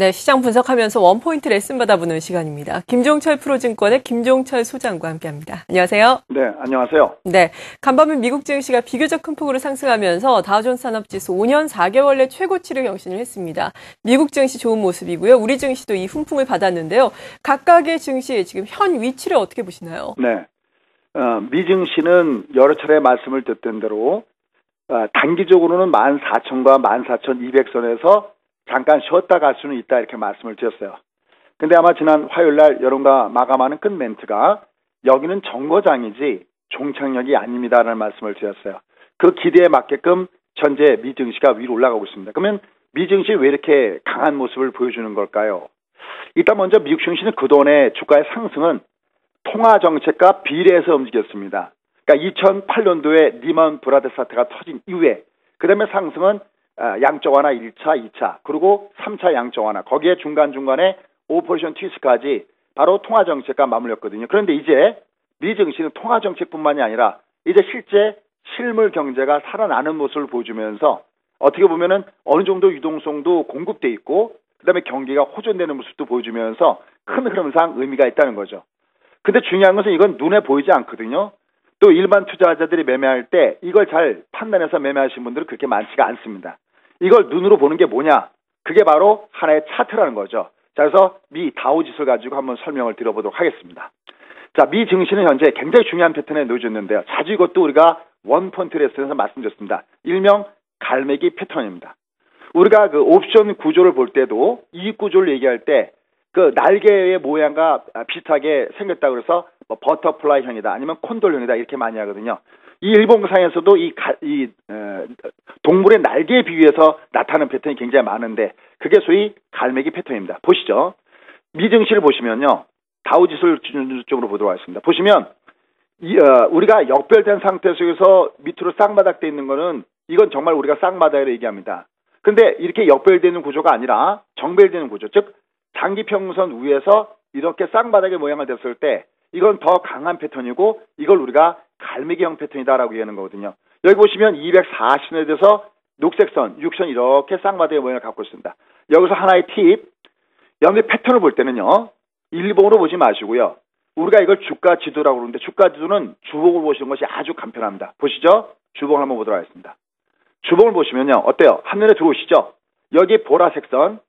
네, 시장 분석하면서 원포인트 레슨 받아보는 시간입니다. 김종철 프로증권의 김종철 소장과 함께합니다. 안녕하세요. 네, 안녕하세요. 네, 간밤은 미국 증시가 비교적 큰 폭으로 상승하면서 다우존스 산업지수 5년 4개월 내 최고치를 경신을 했습니다. 미국 증시 좋은 모습이고요. 우리 증시도 이 훈풍을 받았는데요. 각각의 증시 지금 현 위치를 어떻게 보시나요? 네, 어, 미 증시는 여러 차례 말씀을 듣던 대로 어, 단기적으로는 14,000과 14,200선에서 잠깐 쉬었다 갈 수는 있다 이렇게 말씀을 드렸어요. 근데 아마 지난 화요일 날 여론과 마감하는 끝 멘트가 여기는 정거장이지 종착역이 아닙니다라는 말씀을 드렸어요. 그 기대에 맞게끔 현재 미 증시가 위로 올라가고 있습니다. 그러면 미 증시 왜 이렇게 강한 모습을 보여주는 걸까요? 일단 먼저 미국 증시는 그동안의 주가의 상승은 통화 정책과 비례해서 움직였습니다. 그러니까 2008년도에 리먼 브라더 사태가 터진 이후에 그다음에 상승은 아, 양적 완화 1차, 2차, 그리고 3차 양적 완화, 거기에 중간중간에 오퍼레이션 트위스까지 바로 통화 정책과 맞물렸거든요. 그런데 이제 미 증시는 통화 정책뿐만이 아니라 이제 실제 실물 경제가 살아나는 모습을 보여주면서 어떻게 보면은 어느 정도 유동성도 공급돼 있고 그다음에 경기가 호전되는 모습도 보여주면서 큰 흐름상 의미가 있다는 거죠. 근데 중요한 것은 이건 눈에 보이지 않거든요. 또 일반 투자자들이 매매할 때 이걸 잘 판단해서 매매하신 분들은 그렇게 많지가 않습니다. 이걸 눈으로 보는 게 뭐냐? 그게 바로 하나의 차트라는 거죠. 자, 그래서 미 다우 지수를 가지고 한번 설명을 드려보도록 하겠습니다. 자, 미 증시는 현재 굉장히 중요한 패턴에 놓여졌는데요. 자주 이것도 우리가 원펀트 레슨에서 말씀드렸습니다. 일명 갈매기 패턴입니다. 우리가 그 옵션 구조를 볼 때도 이익 구조를 얘기할 때 그 날개의 모양과 비슷하게 생겼다 그래서 뭐 버터플라이 형이다 아니면 콘돌 형이다 이렇게 많이 하거든요. 이 일본상에서도 이, 가, 이 에, 동물의 날개에 비유해서 나타나는 패턴이 굉장히 많은데 그게 소위 갈매기 패턴입니다. 보시죠. 미증시를 보시면요. 다우지수를 기준적으로 보도록 하겠습니다. 보시면 이, 어, 우리가 역별된 상태 속에서 밑으로 쌍바닥돼 있는 거는 이건 정말 우리가 쌍바닥으로 얘기합니다. 근데 이렇게 역별되는 구조가 아니라 정별되는 구조, 즉 장기 평선 위에서 이렇게 쌍바닥의 모양을 됐을 때 이건 더 강한 패턴이고 이걸 우리가 갈매기형 패턴이다라고 얘기하는 거거든요. 여기 보시면 240선에 대해서 녹색선, 육선 이렇게 쌍바닥의 모양을 갖고 있습니다. 여기서 하나의 팁, 여러분들 패턴을 볼 때는요. 일봉으로 보지 마시고요. 우리가 이걸 주가 지도라고 그러는데 주가 지도는 주봉을 보시는 것이 아주 간편합니다. 보시죠. 주봉을 한번 보도록 하겠습니다. 주봉을 보시면요. 어때요? 한눈에 들어오시죠? 여기 보라색 선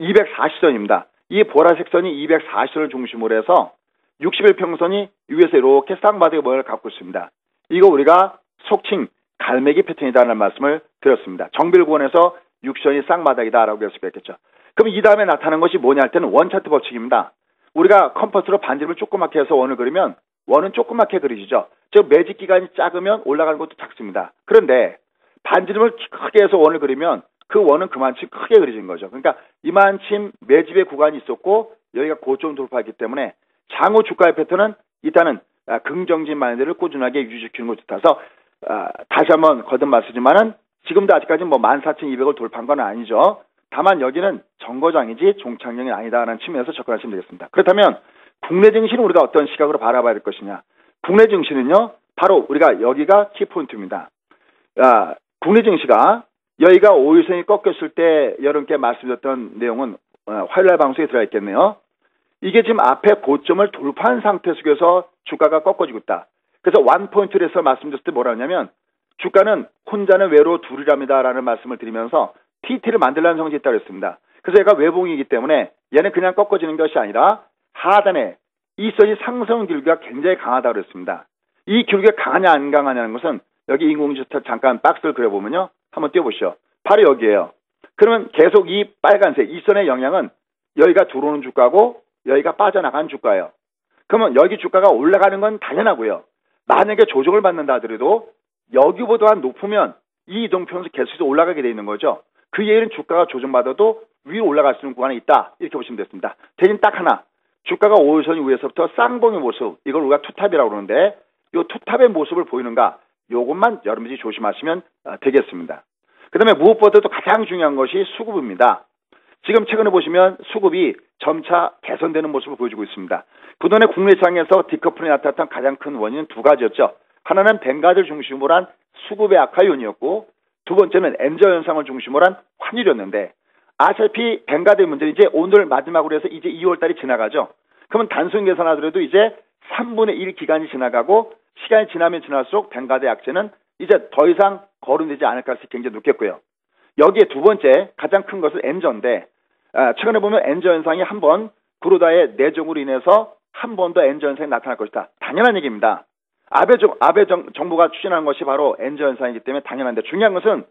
240선입니다. 이 보라색 선이 240선을 중심으로 해서 60일 평선이 위에서 이렇게 쌍바닥의 모양을 갖고 있습니다. 이거 우리가 속칭 갈매기 패턴이다라는 말씀을 드렸습니다. 정bil권에서 육선이 쌍바닥이다라고 할 수가 있겠죠. 그럼 이 다음에 나타나는 것이 뭐냐 할 때는 원차트 법칙입니다. 우리가 컴퍼스로 반지름을 조그맣게 해서 원을 그리면 원은 조그맣게 그리시죠. 즉 매직 기간이 작으면 올라가는 것도 작습니다. 그런데 반지름을 크게 해서 원을 그리면 그 원은 그만큼 크게 그려진 거죠. 그러니까 이만큼 매집의 구간이 있었고 여기가 고점 돌파했기 때문에 장후 주가의 패턴은 일단은 아, 긍정적인 마인드를 꾸준하게 유지시키는 것이 좋다서 아, 다시 한번 거듭 말씀드리지만은 지금도 아직까지 뭐 14,200을 돌파한 건 아니죠. 다만 여기는 정거장이지 종착역이 아니다라는 측면에서 접근하시면 되겠습니다. 그렇다면 국내 증시는 우리가 어떤 시각으로 바라봐야 될 것이냐? 국내 증시는요, 바로 우리가 여기가 키포인트입니다. 아, 국내 증시가 여기가 5일선이 꺾였을 때 여러분께 말씀드렸던 내용은 어, 화요일날 방송에 들어가 있겠네요. 이게 지금 앞에 고점을 돌파한 상태 속에서 주가가 꺾어지고 있다. 그래서 원포인트를 해서 말씀드렸을 때 뭐라 하냐면 주가는 혼자는 외로 둘이랍니다라는 말씀을 드리면서 TT를 만들라는 성질이 있다고 했습니다. 그래서 얘가 외봉이기 때문에 얘는 그냥 꺾어지는 것이 아니라 하단에 이 선이 상승 기울기가 굉장히 강하다고 그랬습니다. 이 기울기가 강하냐 안 강하냐는 것은 여기 인공지수 잠깐 박스를 그려보면요. 한번 띄워보시죠. 바로 여기에요. 그러면 계속 이 빨간색 이 선의 영향은 여기가 들어오는 주가고 여기가 빠져나간 주가예요. 그러면 여기 주가가 올라가는 건 당연하고요. 만약에 조정을 받는다 하더라도 여기보다 높으면 이 이동평수 계속해서 올라가게 돼 있는 거죠. 그 예는 주가가 조정받아도 위로 올라갈 수 있는 구간에 있다. 이렇게 보시면 됐습니다. 대신 딱 하나. 주가가 5일선 위에서부터 쌍봉의 모습, 이걸 우리가 투탑이라고 그러는데 이 투탑의 모습을 보이는가 요것만 여러분들이 조심하시면 어, 되겠습니다. 그 다음에 무엇보다도 가장 중요한 것이 수급입니다. 지금 최근에 보시면 수급이 점차 개선되는 모습을 보여주고 있습니다. 그동안에 국내 시장에서 디커플이 나타났던 가장 큰 원인은 두 가지였죠. 하나는 뱅가들 중심으로 한 수급의 악화 요인이었고 두 번째는 엔저 현상을 중심으로 한 환율이었는데 아시다시피 뱅가드 문제는 이제 오늘 마지막으로 해서 이제 2월 달이 지나가죠. 그러면 단순 계산하더라도 이제 3분의 1 기간이 지나가고 시간이 지나면 지날수록 뱅가드 약세는 이제 더 이상 거론되지 않을 가능성이 굉장히 높겠고요. 여기에 두 번째 가장 큰 것은 엔저인데 아, 최근에 보면 엔저 현상이 한 번 구로다의 내정으로 인해서 한 번 더 엔저 현상이 나타날 것이다. 당연한 얘기입니다. 아베, 정, 아베 정, 정부가 추진한 것이 바로 엔저 현상이기 때문에 당연한데 중요한 것은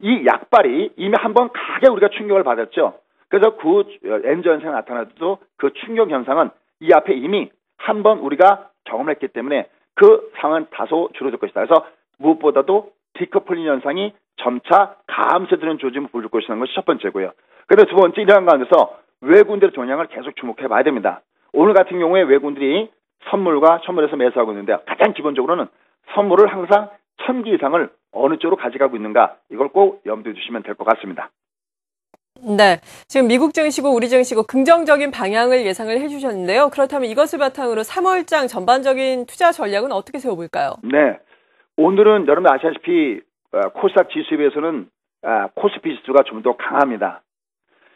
이 약발이 이미 한 번 가게 우리가 충격을 받았죠. 그래서 그 엔저 현상이 나타나도 그 충격 현상은 이 앞에 이미 한 번 우리가 경험을 했기 때문에 그 상황은 다소 줄어들 것이다. 그래서 무엇보다도 디커플링 현상이 점차 감소되는 조짐을 보여줄 것이라는 것이 첫 번째고요. 그래서 두 번째 이러한 가운데서 외국인들의 동향을 계속 주목해 봐야 됩니다. 오늘 같은 경우에 외국인들이 선물과 선물에서 매수하고 있는데 가장 기본적으로는 선물을 항상 천기 이상을 어느 쪽으로 가져가고 있는가 이걸 꼭 염두에 두시면 될 것 같습니다. 네. 지금 미국 증시고 우리 증시고 긍정적인 방향을 예상을 해주셨는데요. 그렇다면 이것을 바탕으로 3월장 전반적인 투자 전략은 어떻게 세워볼까요? 네. 오늘은 여러분 아시다시피 어, 코스닥 지수에 비해서는 아, 코스피 지수가 좀 더 강합니다.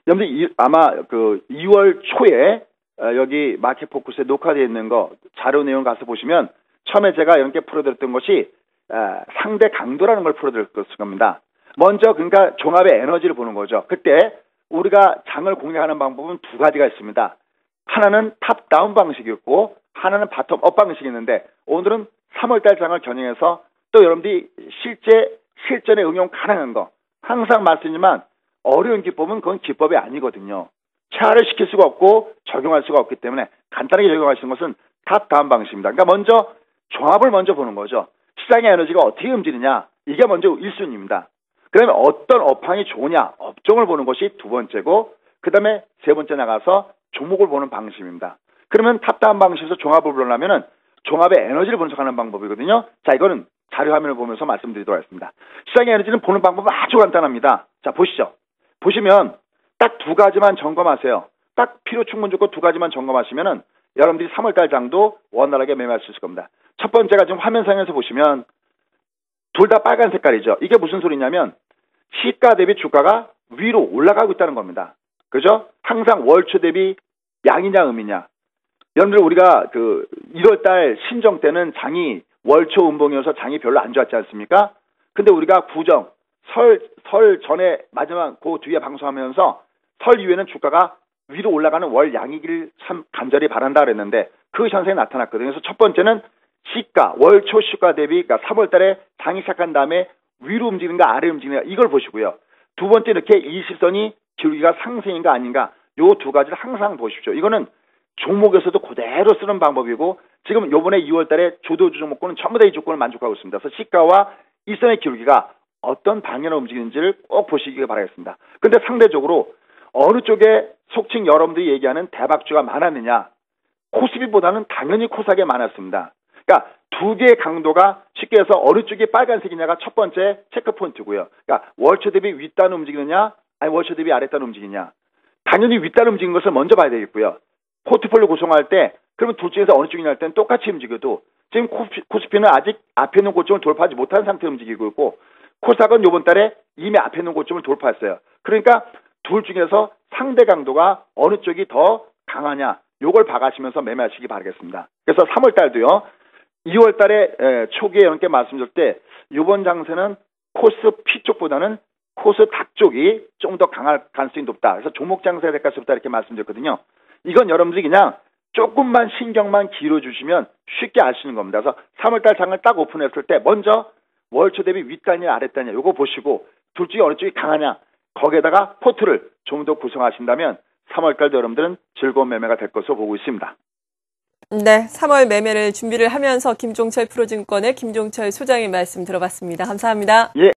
여러분들 아마 그 2월 초에 어, 여기 마켓 포커스에 녹화되어 있는 거 자료 내용 가서 보시면 처음에 제가 이렇게 풀어드렸던 것이 아, 상대 강도라는 걸 풀어드렸을 겁니다. 먼저 그러니까 종합의 에너지를 보는 거죠. 그때 우리가 장을 공략하는 방법은 두 가지가 있습니다. 하나는 탑다운 방식이었고 하나는 바텀업 방식이 있는데 오늘은 3월달 장을 겨냥해서 또 여러분들이 실제 실전에 응용 가능한 거 항상 말씀이지만 어려운 기법은 그건 기법이 아니거든요. 체화를 시킬 수가 없고 적용할 수가 없기 때문에 간단하게 적용하시는 것은 탑다운 방식입니다. 그러니까 먼저 종합을 먼저 보는 거죠. 시장의 에너지가 어떻게 움직이느냐 이게 먼저 1순위입니다. 그러면 어떤 업황이 좋으냐 업종을 보는 것이 두 번째고 그 다음에 세 번째 나가서 종목을 보는 방식입니다. 그러면 탑다운 방식에서 종합을 보려면은 종합의 에너지를 분석하는 방법이거든요. 자 이거는 자료 화면을 보면서 말씀드리도록 하겠습니다. 시장의 에너지는 보는 방법은 아주 간단합니다. 자 보시죠. 보시면 딱 두 가지만 점검하세요. 딱 필요 충분 조건 두 가지만 점검하시면은 여러분들이 3월달 장도 원활하게 매매할 수 있을 겁니다. 첫 번째가 지금 화면상에서 보시면 둘 다 빨간 색깔이죠. 이게 무슨 소리냐면 시가 대비 주가가 위로 올라가고 있다는 겁니다. 그죠? 항상 월초 대비 양이냐 음이냐. 여러분들 우리가 그 1월달 신정 때는 장이 월초 음봉이어서 장이 별로 안 좋았지 않습니까? 근데 우리가 구정 설, 설 전에 마지막 그 뒤에 방송하면서 설 이후에는 주가가 위로 올라가는 월 양이기를 참 간절히 바란다 그랬는데 그 현상이 나타났거든요. 그래서 첫 번째는 시가, 월초 시가 대비, 그러니까 3월 달에 장이 시작한 다음에 위로 움직이는가 아래 움직이는가 이걸 보시고요. 두 번째 이렇게 일시선이 기울기가 상승인가 아닌가 요 두 가지를 항상 보십시오. 이거는 종목에서도 그대로 쓰는 방법이고 지금 요번에 2월 달에 조도주 종목군은 전부 다 이 조건을 만족하고 있습니다. 그래서 시가와 일선의 기울기가 어떤 방향으로 움직이는지를 꼭 보시기 바라겠습니다. 근데 상대적으로 어느 쪽에 속칭 여러분들이 얘기하는 대박주가 많았느냐 코스피보다는 당연히 코스닥에 많았습니다. 그러니까 두 개의 강도가 쉽게 해서 어느 쪽이 빨간색이냐가 첫 번째 체크 포인트고요. 그러니까 월초 대비 윗단 움직이느냐 아니 월초 대비 아랫단 움직이냐 당연히 윗단 움직이는 것을 먼저 봐야 되겠고요. 포트폴리오 구성할 때 그러면 둘 중에서 어느 쪽이냐 할 때는 똑같이 움직여도 지금 코스피는 아직 앞에 있는 고점을 돌파하지 못한 상태로 움직이고 있고 코스닥은 이번 달에 이미 앞에 있는 고점을 돌파했어요. 그러니까 둘 중에서 상대 강도가 어느 쪽이 더 강하냐 요걸 봐가시면서 매매하시기 바라겠습니다. 그래서 3월 달도요. 2월 달에 초기에 이렇게 말씀드릴 때 이번 장세는 코스피 쪽보다는 코스닥 쪽이 좀 더 강할 가능성이 높다. 그래서 종목 장세가 될 가능성이 높다 이렇게 말씀드렸거든요. 이건 여러분들이 그냥 조금만 신경만 길어주시면 쉽게 아시는 겁니다. 그래서 3월달 장을 딱 오픈했을 때 먼저 월초 대비 윗단이냐 아랫단이냐 요거 보시고 둘 중에 어느 쪽이 강하냐 거기에다가 포트를 좀 더 구성하신다면 3월달도 여러분들은 즐거운 매매가 될 것으로 보고 있습니다. 네, 3월 매매를 준비를 하면서 김종철 프로증권의 김종철 소장의 말씀 들어봤습니다. 감사합니다. 예.